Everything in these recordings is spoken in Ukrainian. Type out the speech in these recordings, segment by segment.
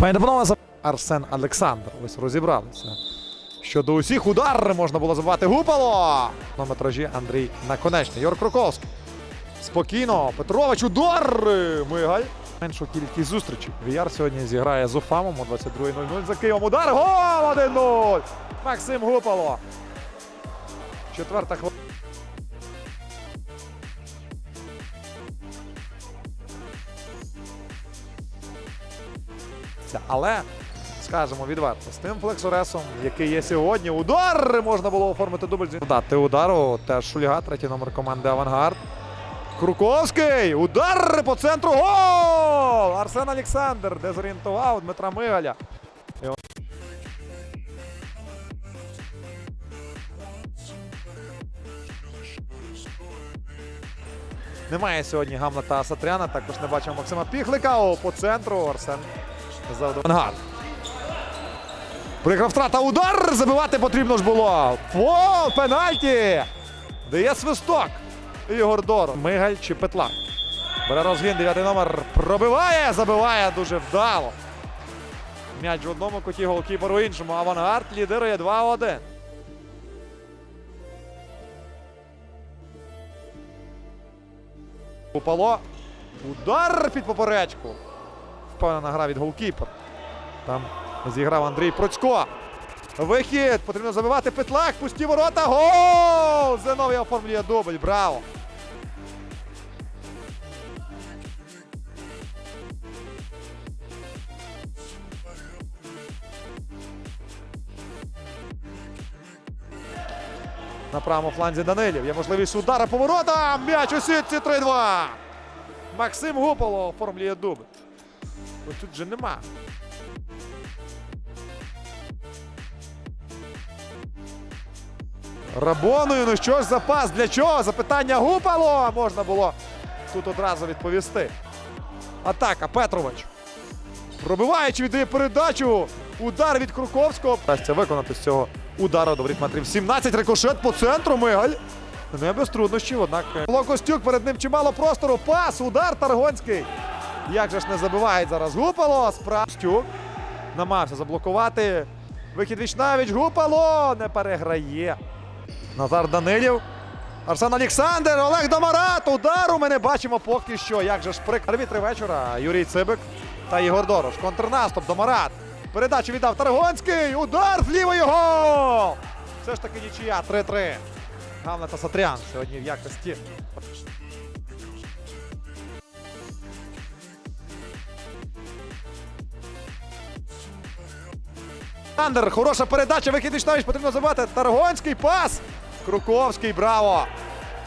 За- Арсен Олександр. Ось розібралися. Щодо усіх удар можна було забивати Гупало. На метражі Андрій Наконечний. Йор Круковський. Спокійно. Петрович, удар! Мигаль. Меншу кількість зустрічей. Віяр сьогодні зіграє з Уфамом о 22.00 за Києвом. Удар! Гол 1-0! Максим Гупало. Четверта хвилина. Але скажемо відверто, з тим флексоресом, який є сьогодні, удар можна було оформити дубль. Дати удару теж Шульга, третій номер команди Авангард. Круковський! Удар по центру. Гол! Арсен Олександр дезорієнтував Дмитра Мигаля. Немає сьогодні Гамлета Сатряна. Також не бачимо Максима Піхлика. О, по центру Арсен завдав. Авангард. Прикра втрата. Удар! Забивати потрібно ж було. Фол! Пенальті! Дає свисток. Ігор Доров. Мигаль чи Петлак. Бере розгін, дев'ятий номер. Пробиває, забиває дуже вдало. М'яч в одному куті, голкіпер у іншому. Авангард лідирує 2-1. Упало. Удар під поперечку. Впевнена гра від голкіпер. Там зіграв Андрій Процько. Вихід. Потрібно забивати Петлак. Пусті ворота. Гол! Зиновій оформлює дубль. Браво! На правому фланзі Данилів. Є можливість удара по воротам. М'яч у сітці 3-2. Максим Гуполо оформлює дубль. Ось тут же нема. Рабоною, ну що ж запас? Для чого? Запитання Гупало можна було тут одразу відповісти. Атака Петрович. Пробиваючи, віддає передачу. Удар від Круковського. Вдасться виконати з цього удару до воріт метрів 17. Рикошет по центру. Мигаль. Не без труднощів, однак. Павло Костюк перед ним чимало простору. Пас, удар Таргонський. Як же ж не забивають зараз Гупало. Справ... Намагався заблокувати. Вихід Вічнавіч. Гупало не переграє. Назар Данилів. Арсен Олександр, Олег Домарат. Удару ми не бачимо поки що. Як же ж прик... Арбітри вечора. Юрій Цибик та Ігор Дорош. Контрнаступ. Домарат. Передачу віддав Таргонський. Удар з лівої гол. Все ж таки нічия. 3-3. Гавна та Сатрян сьогодні в якості. Олександр, хороша передача, вихід Вічнавіч, потрібно забивати. Таргонський пас. Круковський, браво.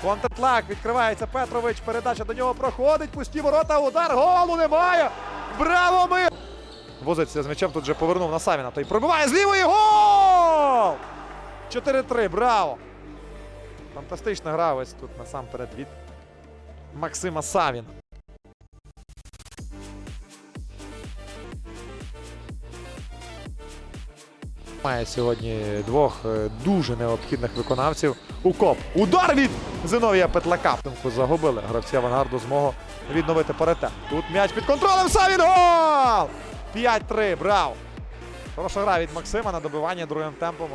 Контртлак, відкривається Петрович, передача до нього проходить, пусті ворота, удар, голу немає. Браво ми! Возиться з м'ячем, тут вже повернув на Савіна. Той пробиває з лівої гол! 4-3, браво! Фантастична гра ось тут насамперед від Максима Савіна. Має сьогодні двох е, дуже необхідних виконавців. Укоп. Удар від Зиновія Петлака. Загубили гравці авангарду змогу відновити паритет. Тут м'яч під контролем. Савін гол! 5-3. Браво! Хороша гра від Максима на добивання другим темпом.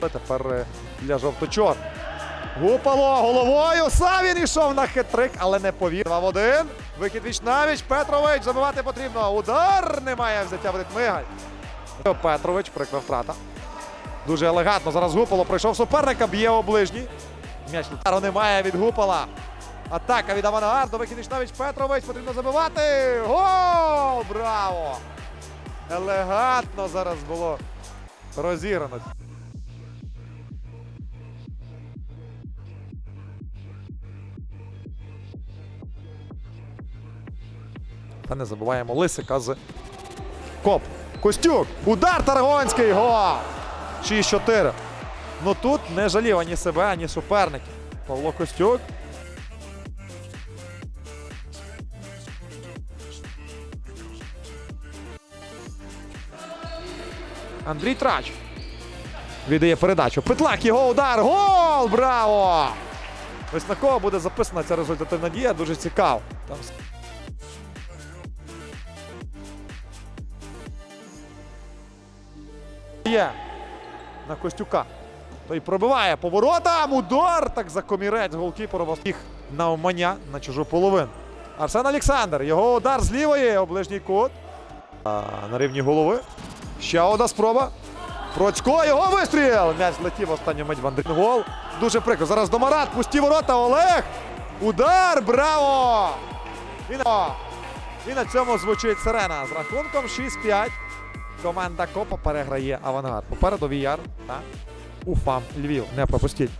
Тепер е, для жовто-чор. Гупало головою. Савін ішов на хитрик, але не повів. 2 в 1. Вихід Вічнавіч. Петрович. Забивати потрібно. Удар. Немає взяття буде Мигаль. Петрович. Прикра втрата. Дуже елегантно. Зараз Гупало пройшов суперника. Б'є у ближній. М'яч удару немає від Гупала. Атака від Авангарду. Вихід Вічнавіч. Петрович. Потрібно забивати. Гол! Браво! Елегантно зараз було розіграно. Та не забуваємо Лисика з Коп. Костюк. Удар Таргонський. Гол! 6-4. Ну тут не жалів ані себе, ані суперників. Павло Костюк. Андрій Трач. Віддає передачу. Петлак його удар. Гол! Браво! Ось на кого буде записана ця результативна дія, дуже цікаво. Там є на Костюка. Той пробиває поворотом, удар, так за комірець голкіпера їх на Уманя на чужу половину. Арсен Олександр, його удар з лівої, у ближній кут. А, на рівні голови. Ще одна спроба. Процько, його вистріл! М'яч летів останню мить в. Гол. Дуже прикро. Зараз до Марат, пусті ворота, Олег! Удар! Браво! І на, і на цьому звучить сирена з рахунком 6-5. Команда Копа переграє авангард. Попереду Віяр та Уфам Львів. Не пропустіть.